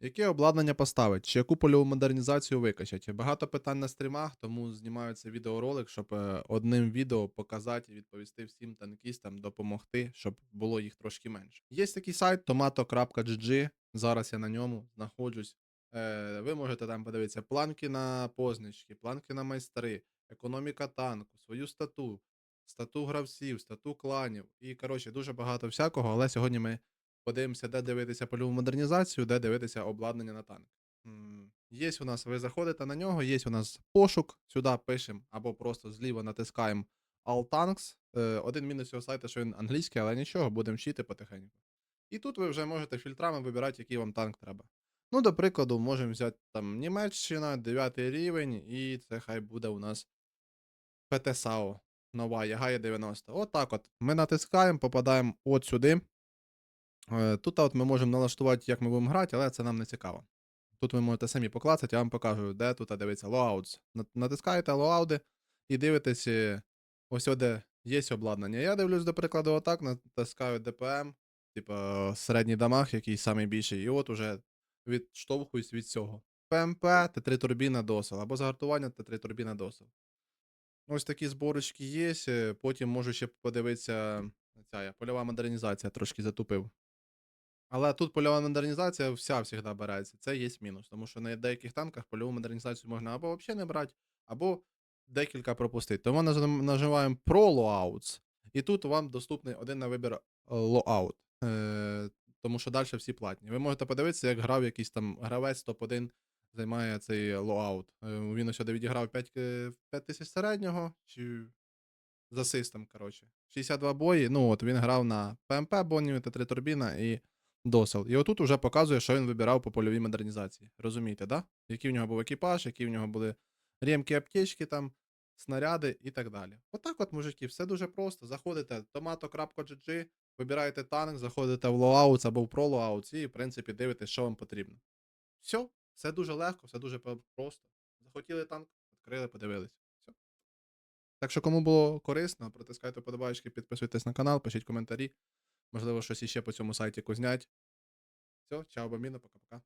Яке обладнання поставить? Чи яку польову модернізацію викачать? Багато питань на стрімах, тому знімаю цей відеоролик, щоб е, одним відео показати і відповісти всім танкістам, допомогти, щоб було їх трошки менше. Є такий сайт tomato.gg, зараз я на ньому знаходжусь. Е, ви можете там подивитися планки на позначки, планки на майстри, економіка танку, свою стату, стату гравців, стату кланів. І, коротше, дуже багато всякого, але сьогодні ми подивимося, де дивитися польову модернізацію, де дивитися обладнання на танк. Є у нас, ви заходите на нього, є у нас пошук, сюди пишемо, або просто зліва натискаємо All Tanks. Е, Один мінус цього сайту, що він англійський, але нічого, будемо вчити потихеньку. І тут ви вже можете фільтрами вибирати, який вам танк треба. Ну, до прикладу, можемо взяти там Німеччина, 9 рівень, і це хай буде у нас ПТСАО. Нова Ягая 90. От от. Ми натискаємо, попадаємо от сюди. Е, Тут от ми можемо налаштувати, як ми будемо грати, але це нам не цікаво. Тут ви можете самі поклацати, я вам покажу, де тут дивиться. На- Натискаєте Loadout і дивитесь, е, ось де є обладнання. Я дивлюсь, до прикладу, отак, натискаю DPM, типа середній дамаг, який самий більший, і от уже відштовхуюсь від цього. ПМП, Т3 турбіна досил, або загартування Т3 турбіна досил. Ось такі зборочки є. е, Потім можу ще подивитися. Ця я, польова модернізація трошки затупив. Але тут польова модернізація вся завжди береться. Це є мінус. Тому що на деяких танках польову модернізацію можна або взагалі не брати, або декілька пропустити. Тому наж- нажимаємо Pro Loadouts, і тут вам доступний один на вибір е, Loadout. Е, тому що далі всі платні. Ви можете подивитися, як грав якийсь там гравець топ-1 займає цей лоаут. Він ось відіграв 5, 5 тисяч середнього, чи з асистом, коротше. 62 бої. Ну от він грав на ПМП, Бонні, Т3 турбіна і досел. І отут уже показує, що він вибирав по польовій модернізації. Розумієте, да? Який в нього був екіпаж, які в нього були ремки, аптечки, там, снаряди і так далі. Отак от, мужики, все дуже просто. Заходите tomato.gg, вибираєте танк, заходите в Loouts або в Loouts і, в принципі, дивитесь, що вам потрібно. Все, все дуже легко, все дуже просто. Захотіли танк, відкрили, подивились. Все. Так що, кому було корисно, протискайте подобаєчки, підписуйтесь на канал, пишіть коментарі. Можливо, щось іще по цьому сайті кузнять. Все, чао, баміна, пока-пока.